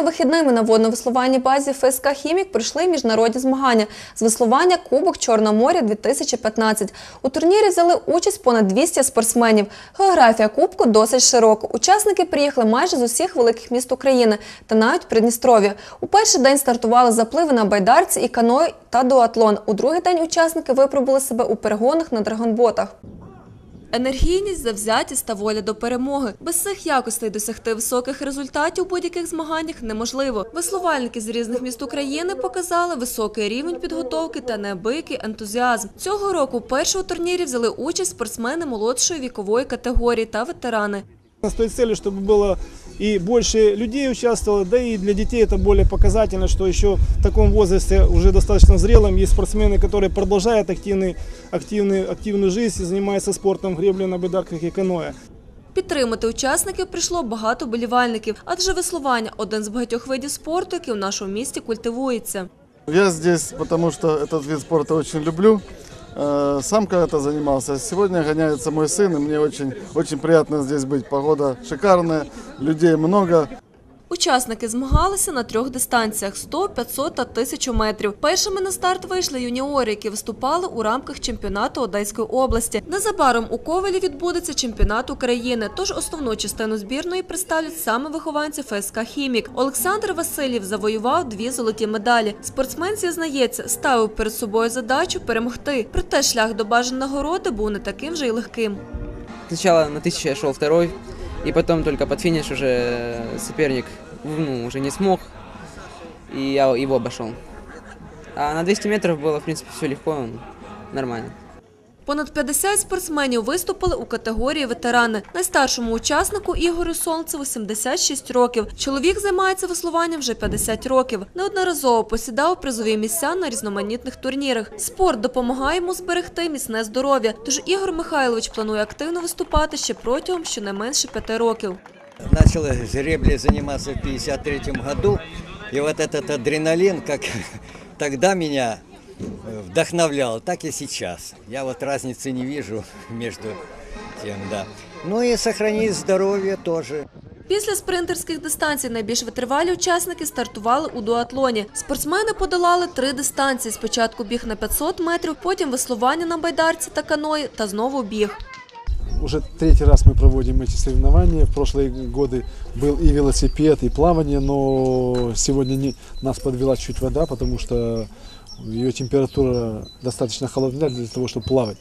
Минулими вихідними на водно-веслувальній базі ФСК Хімік пройшли міжнародні змагання з веслування Кубок Чорного моря 2015. У турнірі взяли участь понад 200 спортсменів. Географія Кубку досить широка. Учасники приїхали майже з усіх великих міст України та навіть Придністров'я. У перший день стартували запливи на байдарці і каної та дуатлон. У другий день учасники випробували себе у перегонах на драгонботах. Енергійність, завзятість та воля до перемоги. Без цих якостей досягти високих результатів у будь-яких змаганнях неможливо. Веслувальники з різних міст України показали високий рівень підготовки та неабиякий ентузіазм. Цього року першого турнірі взяли участь спортсмени молодшої вікової категорії та ветерани. С той целью, щоб было и больше людей участвовало, да и для детей это более показательно, что еще в таком возрасте, уже достаточно зрелом, есть спортсмены, которые продолжают активный, активный, активную жизнь, занимаются спортом, греблей на байдарках и каноэ. Підтримати учасників прийшло багато болівальників, адже веслування один з багатьох видів спорту, який в нашому місті культивується. Я здесь, потому что этот вид спорта очень люблю. Э, Сам когда-то занимался. Сегодня гоняется мой сын, и мне очень, очень приятно здесь быть. Погода шикарная, людей много. Учасники змагалися на трьох дистанціях – 100, 500 та 1000 метрів. Першими на старт вийшли юніори, які виступали у рамках чемпіонату Одеської області. Незабаром у Ковелі відбудеться чемпіонат України, тож основну частину збірної представлять саме вихованці ФСК «Хімік». Олександр Васильєв завоював дві золоті медалі. Спортсмен зізнається, ставив перед собою задачу перемогти. Проте шлях до бажаної нагороди був не таким вже й легким. Сначала на 1000 я шел второй, и потом только под финиш уже соперник ну, уже не смог, и я его обошел. А на 200 метров было, в принципе, все легко, нормально. Понад 50 спортсменів виступили у категорії ветерани. Найстаршому учаснику Ігорю Солнцеву 76 років. Чоловік займається веслуванням вже 50 років. Неодноразово посідав призові місця на різноманітних турнірах. Спорт допомагає йому зберегти міцне здоров'я. Тож Ігор Михайлович планує активно виступати ще протягом щонайменше п'яти років. Начал греблей заниматься в 53 году, и вот этот адреналин, как тогда меня вдохновлял, так и сейчас. Я вот разницы не вижу между тем, да. Ну и сохранить здоровье тоже. Після спринтерських дистанцій найбільш витривалі учасники стартували у дуатлоні. Спортсмени подолали три дистанції. Спочатку біг на 500 метрів, потім веслування на байдарці та каної та знову біг. Уже третий раз мы проводим эти соревнования. В прошлые годы был и велосипед, и плавание, но сегодня не, нас подвела чуть вода, потому что ее температура достаточно холодная для того, чтобы плавать.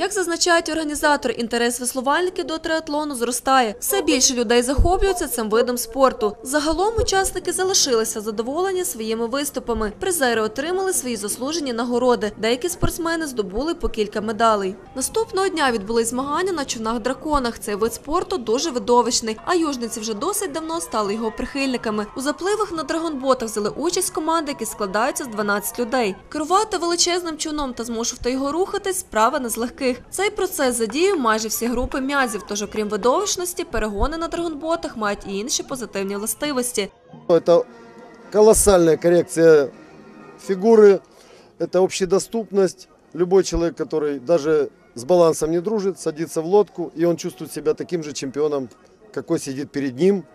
Як зазначають організатори, інтерес веслувальників до триатлону зростає. Все більше людей захоплюються цим видом спорту. Загалом учасники залишилися задоволені своїми виступами. Призери отримали свої заслужені нагороди. Деякі спортсмени здобули по кілька медалей. Наступного дня відбулись змагання на човнах-драконах. Цей вид спорту дуже видовищний, а южниці вже досить давно стали його прихильниками. У запливах на драгонботах взяли участь команди, які складаються з 12 людей. Керувати величезним човном та змушувати його рухатись справа не з легких Цей процес задіяв майже всі групи м'язів. Тож, окрім видовищності, перегони на драгонботах мають і інші позитивні властивості. Это колоссальная коррекция фигуры, это общедоступность. Любой человек, который даже с балансом не дружит, садится в лодку, и он чувствует себя таким же чемпионом, какой сидит перед ним,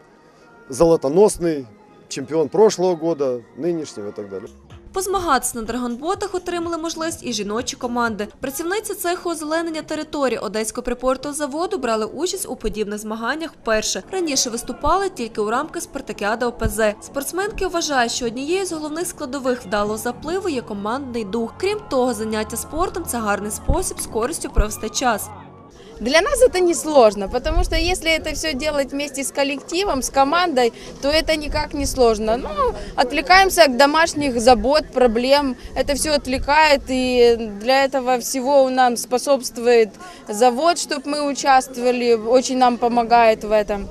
золотоносный чемпион прошлого года, нынешнего и так далее. Позмагатися на драгонботах отримали можливість і жіночі команди. Працівниці цеху озеленення території Одеського припортового заводу брали участь у подібних змаганнях вперше. Раніше виступали тільки у рамках спартакіади ОПЗ. Спортсменки вважають, що однією з головних складових вдалого запливу є командний дух. Крім того, заняття спортом це гарний спосіб з провести час. Для нас это не сложно, потому что если это все делать вместе с коллективом, с командой, то это никак не сложно. Ну, отвлекаемся от домашних забот, проблем. Это все отвлекает, и для этого всего нам способствует завод, чтобы мы участвовали, очень нам помогает в этом.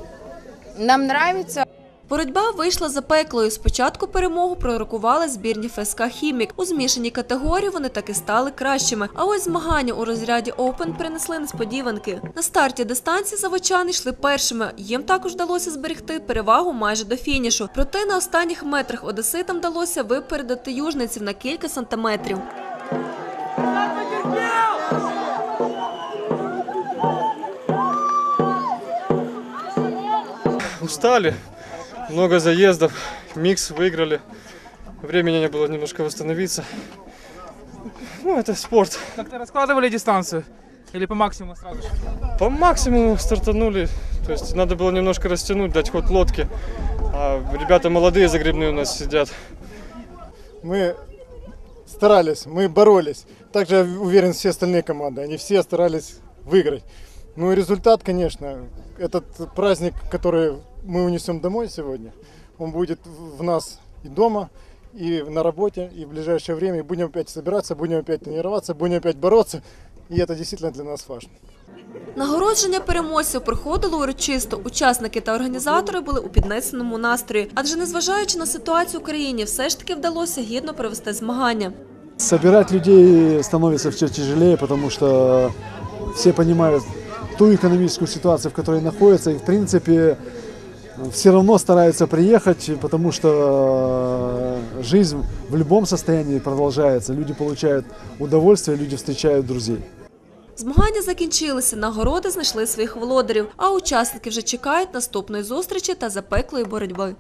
Нам нравится. Боротьба вийшла запеклою. Спочатку перемогу пророкували збірні ФСК «Хімік». У змішаній категорії вони таки стали кращими. А ось змагання у розряді «Оупен» принесли несподіванки. На старті дистанції заводчани йшли першими. Їм також вдалося зберегти перевагу майже до фінішу. Проте на останніх метрах одеситам вдалося випередити южниців на кілька сантиметрів. Устали, много заездов, микс выиграли. Времени не было немножко восстановиться. Ну, это спорт. Как-то раскладывали дистанцию? Или по максимуму сразу же? По максимуму стартанули. То есть надо было немножко растянуть, дать ход лодке. А ребята молодые загребные у нас сидят. мы старались, мы боролись. Также я уверен, все остальные команды, они все старались выиграть. Ну и результат, конечно, этот праздник, который мы унесем домой сегодня, он будет в нас и дома, и на работе, и в ближайшее время. И будем опять собираться, будем опять тренироваться, будем опять бороться. И это действительно для нас важно. Нагородження переможців проходило урочисто. Учасники та організатори були у піднесеному настрої. Адже незважаючи на ситуацію в країні, все ж таки вдалося гідно провести змагання. Собирать людей становится все тяжелее, потому что все понимают ту экономическую ситуацию, в которой находятся, и в принципе все равно стараются приехать, потому что жизнь в любом состоянии продолжается. Люди получают удовольствие, люди встречают друзей. Змагання закінчилися, нагороди знайшли своїх володарів, а учасники вже чекають наступної зустрічі та запеклої боротьби.